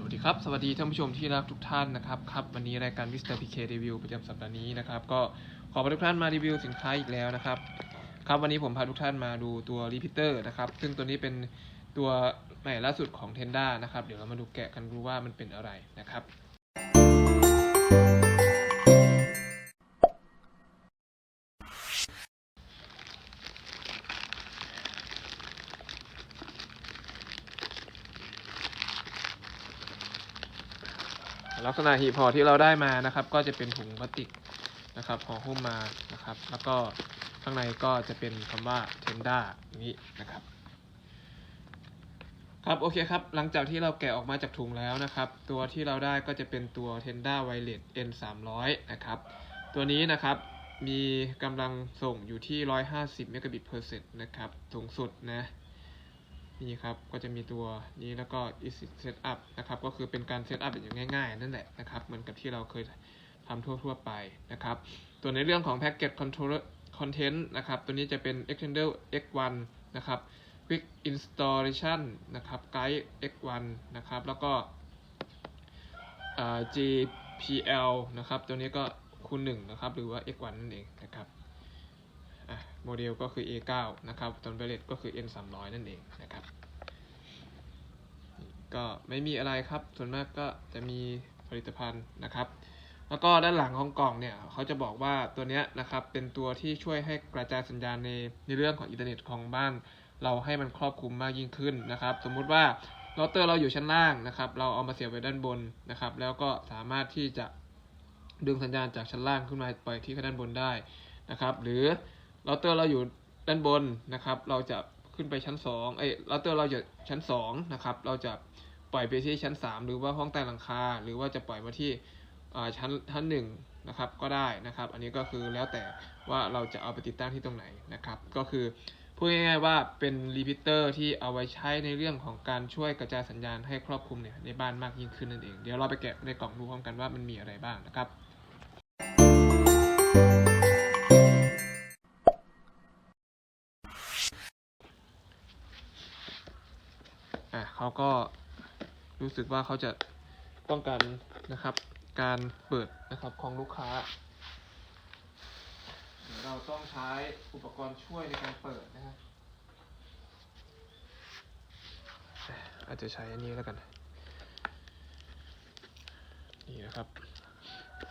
สวัสดีครับ สวัสดีท่านผู้ชมที่รักทุกท่านนะครับครับวันนี้รายการ Mr. PK Review ประจำสัปดาห์นี้นะครับก็ขอพาทุกท่านมารีวิวสินค้าอีกแล้วนะครับครับวันนี้ผมพาทุกท่านมาดูตัวรีพิเตอร์นะครับซึ่งตัวนี้เป็นตัวใหม่ล่าสุดของ Tenda นะครับเดี๋ยวเรามาดูแกะกันดูว่ามันเป็นอะไรนะครับ ลักษณะหีบห่อที่เราได้มานะครับ ก็จะเป็นถุงพลาสติกนะครับห่อหุ้มมานะครับ แล้วก็ข้างในก็จะเป็นคำว่า Tenda อย่างนี้นะครับ ครับโอเคครับ หลังจากที่เราแกะออกมาจากถุงแล้วนะครับ ตัวที่เราได้ก็จะเป็นตัว Tenda Wireless N 3 0 0นะครับ ตัวนี้นะครับมีกำลังส่งอยู่ที่ 150 Mbit per s e c นะครับ สูงสุดนะ นี่ครับ ก็จะมีตัวนี้แล้วก็ easy setup นะครับ ก็คือเป็นการเซตอัพอย่างง่ายๆ นั่นแหละนะครับ เหมือนกับที่เราเคยทำทั่วๆไปนะครับ ตัวในเรื่องของ package controller content นะครับ ตัวนี้จะเป็น extender x1 นะครับ quick installation นะครับ guide x1 นะครับ แล้วก็อ่า GPL นะครับ ตัวนี้ก็คูณ1นะครับ หรือว่า x1 นั่นเองนะครับ โมเดลก็คือ A9 นะครับตอนเบลเลตก็คือ N 3 0 0 นั่นเองนะครับ ก็ไม่มีอะไรครับ ส่วนมากก็จะมีผลิตภัณฑ์นะครับ แล้วก็ด้านหลังของกล่องเนี่ยเขาจะบอกว่าตัวเนี้ยนะครับเป็นตัวที่ช่วยให้กระจายสัญญาณในในเรื่องของอินเทอร์เน็ตของบ้าน เราให้มันครอบคลุมมากยิ่งขึ้นนะครับ สมมุติว่าเราเตอร์เราอยู่ชั้นล่างนะครับ เราเอามาเสียบไว้ด้านบนนะครับ แล้วก็สามารถที่จะดึงสัญญาณจากชั้นล่างขึ้นมาปล่อยที่ด้านบนได้นะครับ หรือ เราเตอร์เราอยู่ด้านบนนะครับ เราจะขึ้นไปชั้น2เอ้ยเราเตอร์เราอยู่ชั้น2นะครับ เราจะปล่อยไปที่ชั้น 3 หรือว่าห้องใต้หลังคา หรือว่าจะปล่อยมาที่ชั้นชั้นหนึ่งนะครับก็ได้นะครับ อันนี้ก็คือแล้วแต่ว่าเราจะเอาไปติดตั้งที่ตรงไหนนะครับ ก็คือพูดง่ายๆว่าเป็นรีพิเตอร์ที่เอาไว้ใช้ในเรื่องของการช่วยกระจายสัญญาณให้ครอบคลุมเนี่ยในบ้านมากยิ่งขึ้นนั่นเอง เดี๋ยวเราไปแกะในกล่องดูพร้อมกันว่ามันมีอะไรบ้างนะครับ อะเขาก็รู้สึกว่าเขาจะป้องกันนะครับ การเปิดนะครับของลูกค้า เราต้องใช้อุปกรณ์ช่วยในการเปิดนะครับอะอาจจะใช้อันนี้แล้วกัน นี่นะครับ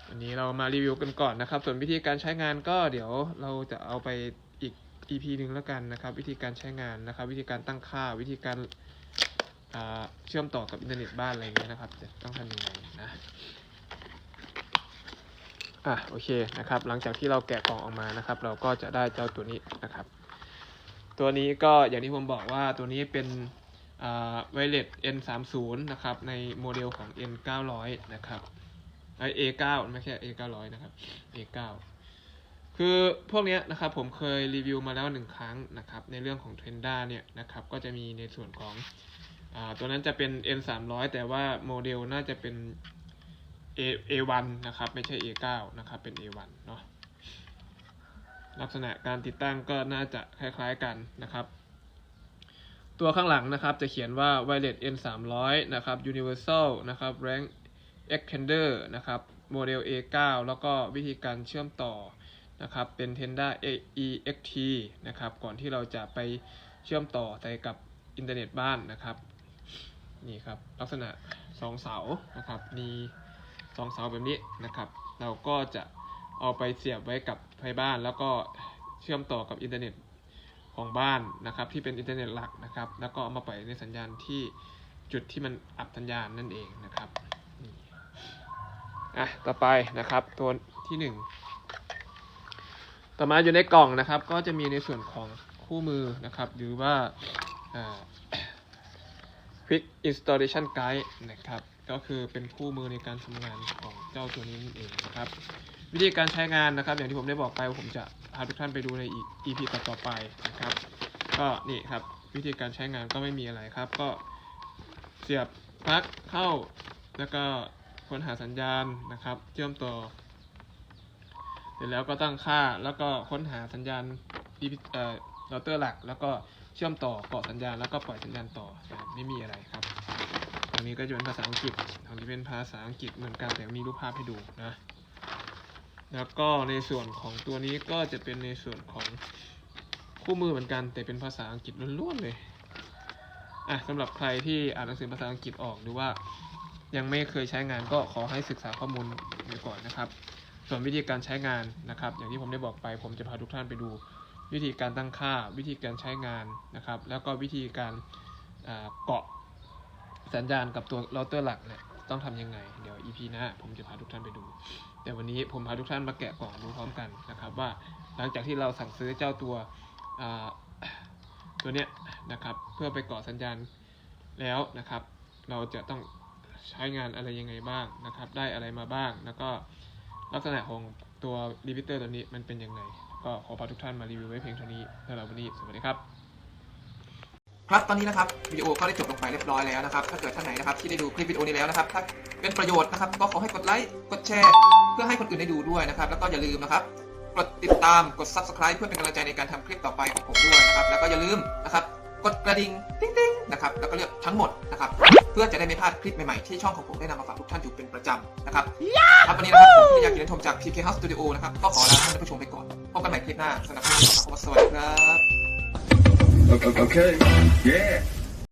อันนี้เรามารีวิวกันก่อนนะครับ ส่วนวิธีการใช้งานก็เดี๋ยวเราจะเอาไปอีก EP หนึ่งแล้วกันนะครับ วิธีการใช้งานนะครับ วิธีการตั้งค่าวิธีการ เชื่อมต่อกับอินเทอร์เน็ตบ้านอะไรเงี้ยนะครับ จะต้องทำยังไงนะอะโอเคนะครับ หลังจากที่เราแกะกล่องออกมานะครับ เราก็จะได้เจ้าตัวนี้นะครับ ตัวนี้ก็อย่างที่ผมบอกว่าตัวนี้เป็นอ่าไวเลส N30 นะครับ ในโมเดลของ N900 นะครับไอ A9 ไม่ใช่ A900 นะครับ A9 คือพวกเนี้ยนะครับผมเคยรีวิวมาแล้วหนึ่งครั้งนะครับ ในเรื่องของ Trenda เนี่ยนะครับ ก็จะมีในส่วนของ อ่าตัวนั้นจะเป็น N 3 0 0แต่ว่าโมเดลน่าจะเป็น A A1 นะครับไม่ใช่ A9 นะครับเป็น A1 เนาะลักษณะการติดตั้งก็น่าจะคล้ายๆกันนะครับ ตัวข้างหลังนะครับจะเขียนว่า Wireless N 3 0 0นะครับ Universal นะครับ Rank Extender นะครับโมเดล A9 แล้วก็วิธีการเชื่อมต่อนะครับเป็น Tenda EXT นะครับก่อนที่เราจะไปเชื่อมต่อใส่กับอินเทอร์เน็ตบ้านนะครับ นี่ครับลักษณะสองเสานะครับมีสองเสาแบบนี้นะครับ เราก็จะเอาไปเสียบไว้กับไฟบ้านแล้วก็เชื่อมต่อกับอินเทอร์เน็ตของบ้านนะครับที่เป็นอินเทอร์เน็ตหลักนะครับ แล้วก็เอามาปล่อยในสัญญาณที่จุดที่มันอับสัญญาณนั่นเองนะครับอะต่อไปนะครับตัวที่หนึ่งต่อมาอยู่ในกล่องนะครับ ก็จะมีในส่วนของคู่มือนะครับ หรือว่า Quick Installation Guide นะครับ ก็คือเป็นคู่มือในการทำงานของเจ้าตัวนี้นั่นเองนะครับ วิธีการใช้งานนะครับ อย่างที่ผมได้บอกไปผมจะพาทุกท่านไปดูในอีก EP ต่อๆไปนะครับ ก็นี่ครับวิธีการใช้งานก็ไม่มีอะไรครับ ก็เสียบปลั๊กเข้า แล้วก็ค้นหาสัญญาณนะครับเชื่อมต่อเสร็จแล้วก็ตั้งค่าแล้วก็ค้นหาสัญญาณเอ่อเราเตอร์หลัก แล้วก็ เชื่อมต่อเกาะสัญญาณแล้วก็ปล่อยสัญญาณต่อนะครับไม่มีอะไรครับฝั่งนี้ก็จะเป็นภาษาอังกฤษฝั่งนี้เป็นภาษาอังกฤษเหมือนกันแต่มีรูปภาพให้ดูนะ แล้วก็ในส่วนของตัวนี้ก็จะเป็นในส่วนของคู่มือเหมือนกัน แต่เป็นภาษาอังกฤษล้วนๆเลยอะสำหรับใครที่อ่านหนังสือภาษาอังกฤษออกหรือว่ายังไม่เคยใช้งานก็ขอให้ศึกษาข้อมูลไว้ก่อนนะครับ ส่วนวิธีการใช้งานนะครับ อย่างที่ผมได้บอกไป ผมจะพาทุกท่านไปดู วิธีการตั้งค่า วิธีการใช้งานนะครับ แล้วก็วิธีการเกาะสัญญาณกับตัวเราเตอร์หลักเนี่ยต้องทำยังไง เดี๋ยว EP หน้าผมจะพาทุกท่านไปดู แต่วันนี้ผมพาทุกท่านมาแกะกล่องดูพร้อมกันนะครับ ว่าหลังจากที่เราสั่งซื้อเจ้าตัวตัวเนี้ยนะครับ เพื่อไปเกาะสัญญาณแล้วนะครับ เราจะต้องใช้งานอะไรยังไงบ้างนะครับ ได้อะไรมาบ้าง แล้วก็ลักษณะของ ตัวรีพิเตอร์ตัวนี้มันเป็นยังไง ก็ขอพาทุกท่านมารีวิวไว้เพียงเท่านี้สำหรับวันนี้สวัสดีครับครับตอนนี้นะครับวิดีโอก็ได้จบลงไปเรียบร้อยแล้วนะครับ ถ้าเกิดท่านไหนนะครับที่ได้ดูคลิปวิดีโอนี้แล้วนะครับ ถ้าเป็นประโยชน์นะครับ ก็ขอให้กดไลค์กดแชร์ เพื่อให้คนอื่นได้ดูด้วยนะครับ แล้วก็อย่าลืมนะครับกดติดตามกด subscribe เพื่อเป็นกำลังใจในการทำคลิปต่อไปของผมด้วยนะครับ แล้วก็อย่าลืมนะครับ กดกระดิ่งติ๊งติ๊งนะครับแล้วก็เลือกทั้งหมดนะครับ พื่อจะได้ไม่พลาดคลิปใหม่ๆที่ช่องของผมได้นำมาฝากทุกท่านอยู่เป็นประจำนะครับครับวันนี้นะครับผมที่อยากกินชมจาก PK House Studio นะครับก็ขอลาท่านผู้ชมไปก่อนพบกันใหม่คลิปหน้าสำหรับวันนี้ขอสวัสดีครับ Okay. okay. Yeah.